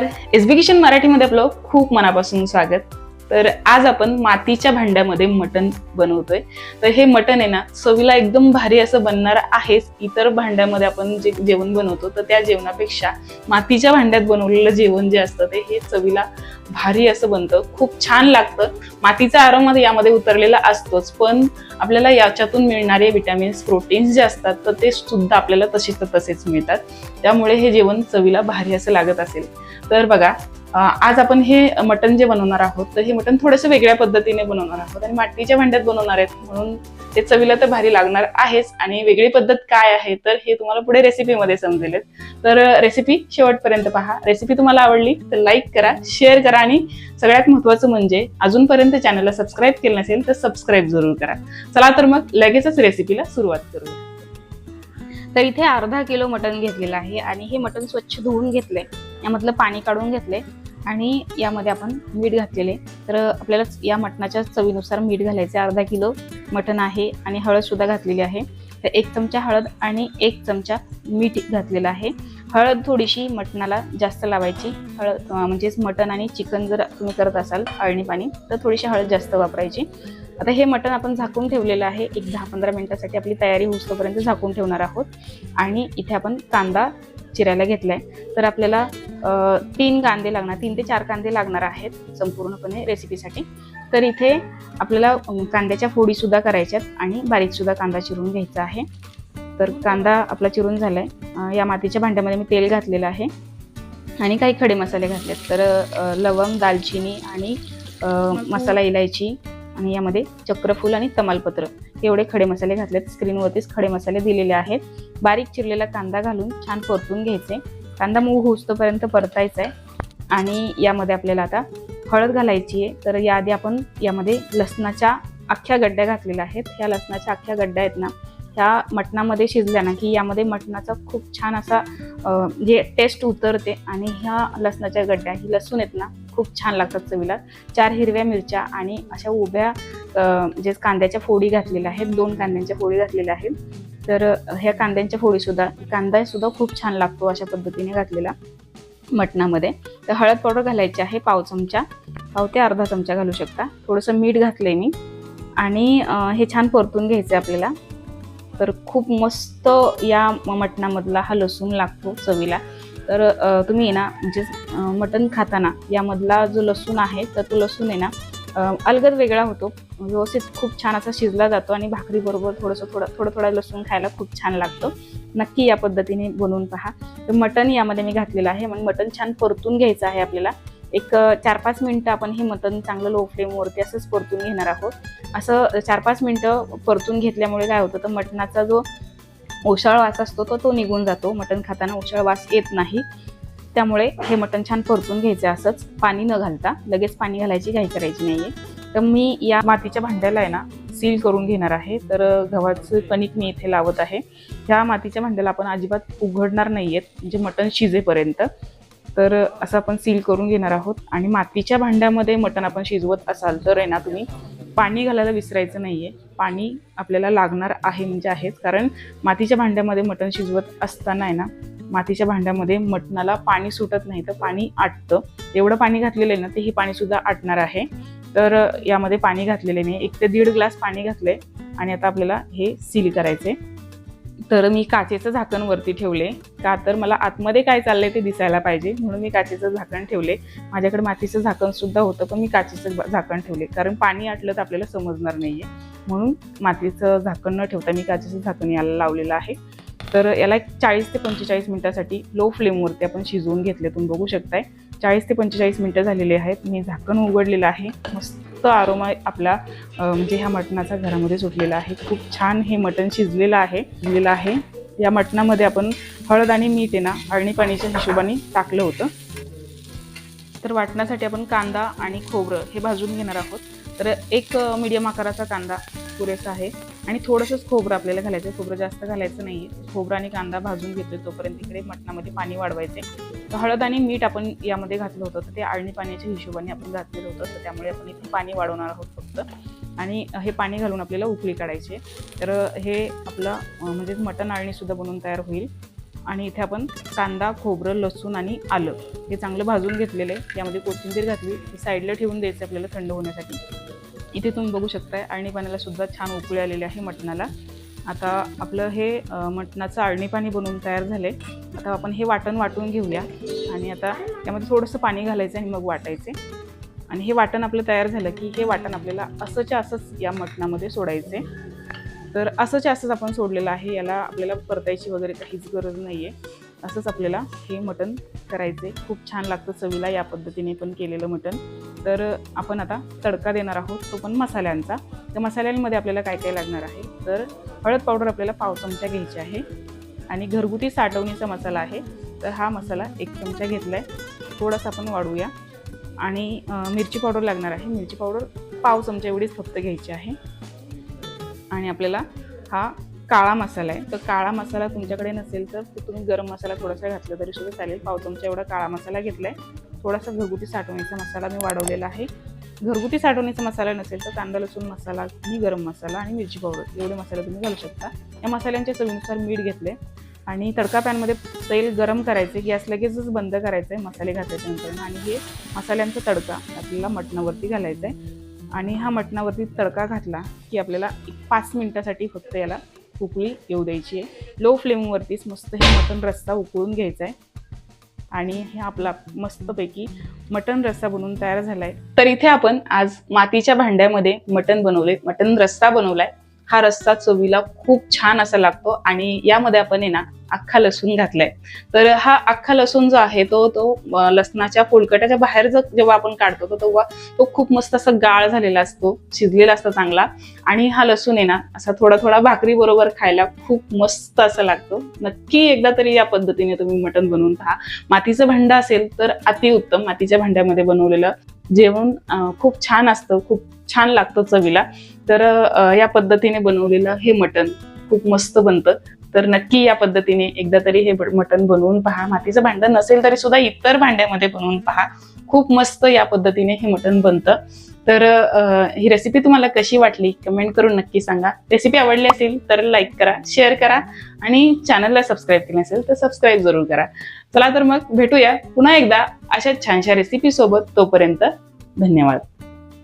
नमस्कार. एसबिकेशन मराठीमध्ये आपलं खूप मनापासून स्वागत. तर आज आपण मातीच्या भांड्यामध्ये मटण बनवतोय. तर हे मटण आहे ना चवीला एकदम भारी असं बनणार आहेच. इतर भांड्यामध्ये आपण जे जेवण बनवतो तर त्या जेवणापेक्षा मातीच्या भांड्यात बनवलेलं जेवण जे असतं ते हे चवीला भारी असं बनतं. खूप छान लागतं. मातीचा आरोम यामध्ये उतरलेला असतोच पण आपल्याला याच्यातून मिळणारे विटॅमिन्स प्रोटीन्स जे असतात तर ते सुद्धा आपल्याला तसेच तसेच मिळतात. त्यामुळे हे जेवण चवीला भारी असं लागत असेल. तर बघा आज आपण हे मटण जे बनवणार आहोत तर हे मटण थोडंसं वेगळ्या पद्धतीने बनवणार आहोत आणि मातीच्या भांड्यात बनवणार आहेत. म्हणून ते चवीला तर भारी लागणार आहेच आणि वेगळी पद्धत काय आहे तर हे तुम्हाला पुढे रेसिपीमध्ये समजेल. तर रेसिपी शेवटपर्यंत पहा. रेसिपी तुम्हाला आवडली तर लाईक करा शेअर करा आणि सगळ्यात महत्त्वाचं म्हणजे अजूनपर्यंत चॅनलला सबस्क्राईब केलं नसेल तर सबस्क्राईब जरूर करा. चला तर मग लगेचच रेसिपीला सुरुवात करूया. तर इथे अर्धा किलो मटण घेतलेलं आहे आणि हे मटण स्वच्छ धुवून घेतलंय. यामधलं पाणी काढून घेतलंय. आणि यामध्ये आपण मीठ घातलेले. तर आपल्याला या मटणाच्या चवीनुसार मीठ घालायचे अर्धा किलो मटण आहे आणि हळदसुद्धा घातलेली आहे. तर एक चमचा हळद आणि एक चमचा मीठ घातलेलं आहे. हळद थोडीशी मटणाला जास्त लावायची. हळद म्हणजेच मटण आणि चिकन जर तुम्ही करत असाल अळणी पाणी तर थोडीशी हळद जास्त वापरायची. आता हे मटण आपण झाकून ठेवलेलं आहे. एक दहा पंधरा मिनटासाठी आपली तयारी होऊस्तोपर्यंत झाकून ठेवणार आहोत. आणि इथे आपण कांदा चिरायला घेतलाय. तर आपल्याला तीन कांदे लागणार तीन ते चार कांदे लागणार आहेत संपूर्णपणे रेसिपीसाठी तर इथे आपल्याला कांद्याच्या फोडी सुद्धा करायच्यात आणि बारीक सुद्धा कांदा चिरून घ्यायचा आहे. तर कांदा आपला चिरून झालाय. आहे या मातीच्या भांड्यामध्ये मी तेल घातलेलं आहे आणि काही खडे मसाले घातलेत. तर लवंग दालचिनी आणि मसाला इलायची आणि यामध्ये चक्रफूल आणि तमालपत्र. एवढे खडे मसाले घातलेत. स्क्रीनवरतीच खडे मसाले दिलेले आहेत. बारीक चिरलेला कांदा घालून छान परतून घ्यायचे. कांदा मऊ होऊस्तोपर्यंत परतायचा आहे आणि यामध्ये आपल्याला आता हळद घालायची आहे. तर याआधी आपण यामध्ये लसणाच्या अख्ख्या गड्ड्या घातलेल्या आहेत. ह्या लसणाच्या अख्ख्या गड्ड्या आहेत ना ह्या मटणामध्ये शिजल्या ना की यामध्ये मटणाचा खूप छान असा जे म्हणजे टेस्ट उतरते. आणि ह्या लसणाच्या गड्ड्या ही लसूण आहेत ना खूप छान लागतात चवीला. चार हिरव्या मिरच्या आणि अशा उभ्या जे म्हणजे कांद्याच्या फोडी घातलेल्या आहेत दोन कांद्यांच्या फोडी घातलेल्या आहेत. तर ह्या कांद्यांच्या फोडी सुद्धा कांदा सुद्धा खूप छान लागतो अशा पद्धतीने घातलेला मटणामध्ये. तर हळद पावडर घालायची आहे पाव चमचा. पाव ते अर्धा चमचा घालू शकता. थोडंसं मीठ घातलं आहे मी. आणि हे छान परतून घ्यायचं आपल्याला. तर खूप मस्त या मटणामधला हा लसूण लागतो चवीला. तर तुम्ही ना म्हणजे मटण खाताना यामधला जो लसूण आहे तर तो लसूण आहे ना अलगद वेगळा होतो. व्यवस्थित खूप छान असा शिजला जातो आणि भाकरीबरोबर थोडंसं थोडं थोडं थोडं लसूण खायला खूप छान लागतं. नक्की या पद्धतीने बनवून पहा. तर मटण यामध्ये मी घातलेलं आहे. मग मटण छान परतून घ्यायचं आहे आपल्याला. एक चार पाच मिनटं आपण हे मटण चांगलं लो फ्लेमवरती असंच परतून घेणार आहोत. असं चार पाच मिनटं परतून घेतल्यामुळे काय होतं तर मटणाचा जो ओशाळ वास असतो तो तो निघून जातो. मटण खाताना ओशाळ वास येत नाही. त्यामुळे हे मटण छान परतून घ्यायचं असंच. पाणी न घालता. लगेच पाणी घालायची घाई करायची नाहीये. तर मी या मातीच्या भांड्याला आहे ना सील करून घेणार आहे. तर गव्हाचं कणिक मी इथे लावत आहे. ह्या मातीच्या भांड्याला आपण अजिबात उघडणार नाही आहेत म्हणजे मटण शिजेपर्यंत. तर असं आपण सील करून घेणार आहोत. आणि मातीच्या भांड्यामध्ये मटण आपण शिजवत असाल तर आहे ना तुम्ही पाणी घालायला विसरायचं नाही आहे पाणी आपल्याला लागणार आहे म्हणजे आहेच. कारण मातीच्या भांड्यामध्ये मटण शिजवत असताना आहे ना मातीच्या भांड्यामध्ये मटणाला पाणी सुटत नाही तर पाणी आटतं. एवढं पाणी घातलेलं आहे ना ते हे पाणी सुद्धा आटणार आहे. तर यामध्ये पाणी घातलेले मी. एक ते दीड ग्लास पाणी घातले आणि आता आपल्याला हे सील करायचे तर मी काचेचं झाकण वरती ठेवले का तर मला आतमध्ये काय चाललंय ते दिसायला पाहिजे म्हणून मी काचेचं झाकण ठेवले माझ्याकडे मातीचं झाकण सुद्धा होतं पण मी काचेचं झाकण ठेवले कारण पाणी आटलं तर आपल्याला समजणार नाहीये. म्हणून मातीचं झाकण न ठेवता मी काचेचं झाकण याला लावलेलं आहे. तर याला एक चाळीस ते पंचेचाळीस मिनिटासाठी लो फ्लेमवरती आपण शिजवून घेतले तुम्ही बघू शकताय. चाळीस ते पंचेचाळीस मिनटं झालेली आहेत. मी झाकण उघडलेलं आहे. मस्त आरोमा आपला म्हणजे ह्या मटणाचा घरामध्ये सुटलेला आहे. खूप छान हे मटण शिजलेलं आहे शिजलेलं आहे. या मटणामध्ये आपण हळद आणि मीठ आहे ना अळणी पाणीच्या हिशोबाने टाकलं होतं. तर वाटण्यासाठी आपण कांदा आणि खोबरं हे भाजून घेणार आहोत. तर एक मीडियम आकाराचा कांदा पुरेसा आहे. आणि थोडंसंच खोबरं आपल्याला घालायचं खोबरं जास्त घालायचं नाही आहे. खोबरं आणि कांदा भाजून घेतोय तोपर्यंत इकडे मटणामध्ये पाणी वाढवायचे तर हळद आणि मीठ आपण यामध्ये घातलं होतं. तर ते आळणी पाण्याच्या हिशोबाने आपण घातलेलं होतं. तर त्यामुळे आपण इथे पाणी वाढवणार आहोत फक्त. आणि हे पाणी घालून आपल्याला उकळी काढायची तर हे आपलं म्हणजे मटण आळणीसुद्धा बनवून तयार होईल. आणि इथे आपण कांदा खोबरं लसूण आणि आलं हे चांगलं भाजून घेतलेलं आहे. यामध्ये कोथिंबीर घातली. साईडला ठेवून द्यायचं आपल्याला थंड होण्यासाठी. इथे तुम्ही बघू शकताय अळणी पाण्याला सुद्धा छान उकळी आलेली आहे मटणाला. आता आपलं हे मटणाचं आळणी पाणी बनवून तयार झाले आता आपण हे वाटण वाटून घेऊया. आणि आता त्यामध्ये थोडंसं पाणी घालायचं आणि मग वाटायचे. आणि हे वाटण आपलं तयार झालं की हे वाटण आपल्याला असंच्या असंच या मटणामध्ये सोडायचे तर असंच्या असंच आपण सोडलेलं आहे. याला आपल्याला परतायची वगैरे काहीच गरज नाही आहे असंच आपल्याला हे मटण करायचे खूप छान लागतं चवीला या पद्धतीने पण केलेलं मटण. तर आपण आता तडका देणार आहोत तो पण मसाल्यांचा. त्या मसाल्यांमध्ये आपल्याला काय काय लागणार आहे? तर हळद पावडर आपल्याला पाव चमचा घ्यायची आहे आणि घरगुती साठवणीचा मसाला आहे. तर हा मसाला एक चमचा घेतला आहे थोडासा आपण वाढवूया आणि मिरची पावडर लागणार आहे. मिरची पावडर पाव चमचा एवढीच फक्त घ्यायची आहे. आणि आपल्याला हा काळा मसाला आहे. तर काळा मसाला तुमच्याकडे नसेल तर तुम्ही गरम मसाला थोडासा घातला तरी सुद्धा चालेल. पाव चमचा एवढा काळा मसाला घेतला आहे थोडासा घरगुती साठवणीचा मसाला मी वाढवलेला आहे. घरगुती साठवणीचा मसाला नसेल तर कांदा लसूण मसाला आणि गरम मसाला आणि मिरची पावडर एवढे मसाले तुम्ही घालू शकता. या मसाल्यांच्या चवीनुसार मीठ घेतले आणि तडका पॅनमध्ये तेल गरम करायचे गॅस लगेचच बंद करायचं आहे मसाले घातल्याच्या नंतर. आणि हे मसाल्यांचा तडका आपल्याला मटणावरती घालायचा आहे आणि हा मटणावरती तडका घातला की आपल्याला एक पाच मिनिटासाठी फक्त याला उकळी येऊ द्यायची आहे. लो फ्लेमवरतीच मस्त हे मटण रस्ता उकळून घ्यायचा आहे आणि हे आपला मस्तपैकी मटण रस्सा बनवून तयार झालाय. तर इथे आपण आज मातीच्या भांड्यामध्ये मटण बनवले मटण रस्सा बनवलाय. हा रस्सा चवीला खूप छान असा लागतो आणि यामध्ये आपण आहे ना अख्खा लसूण घातलाय. तर हा अख्खा लसूण जो आहे तो तो लसणाच्या फुलकट्याच्या बाहेर जो जेव्हा आपण काढतो तो तेव्हा तो खूप मस्त असा गाळ झालेला असतो शिजलेला असतो चांगला. आणि हा लसूण आहे ना असा थोडा थोडा भाकरी बरोबर खायला खूप मस्त असं लागतो. नक्की एकदा तरी या पद्धतीने तुम्ही मटण बनवून पहा. मातीचं भांड असेल तर अतिउत्तम मातीच्या भांड्यामध्ये बनवलेलं जेवण खूप छान असतं खूप छान लागतं चवीला. तर या पद्धतीने बनवलेलं हे मटण खूप मस्त बनतं. तर नक्की या पद्धतीने एकदा तरी हे मटण बनवून पहा. मातीचं भांडं नसेल तरी सुद्धा इतर भांड्यामध्ये बनवून पहा. खूप मस्त या पद्धतीने हे मटण बनतं. तर ही रेसिपी तुम्हाला कशी वाटली? कमेंट करून नक्की सांगा. रेसिपी आवडली असेल तर लाईक करा शेअर करा आणि चॅनलला सबस्क्राईब केली असेल तर सबस्क्राईब जरूर करा. चला तर मग भेटूया पुन्हा एकदा अशा छानशा रेसिपी सोबत. तोपर्यंत धन्यवाद.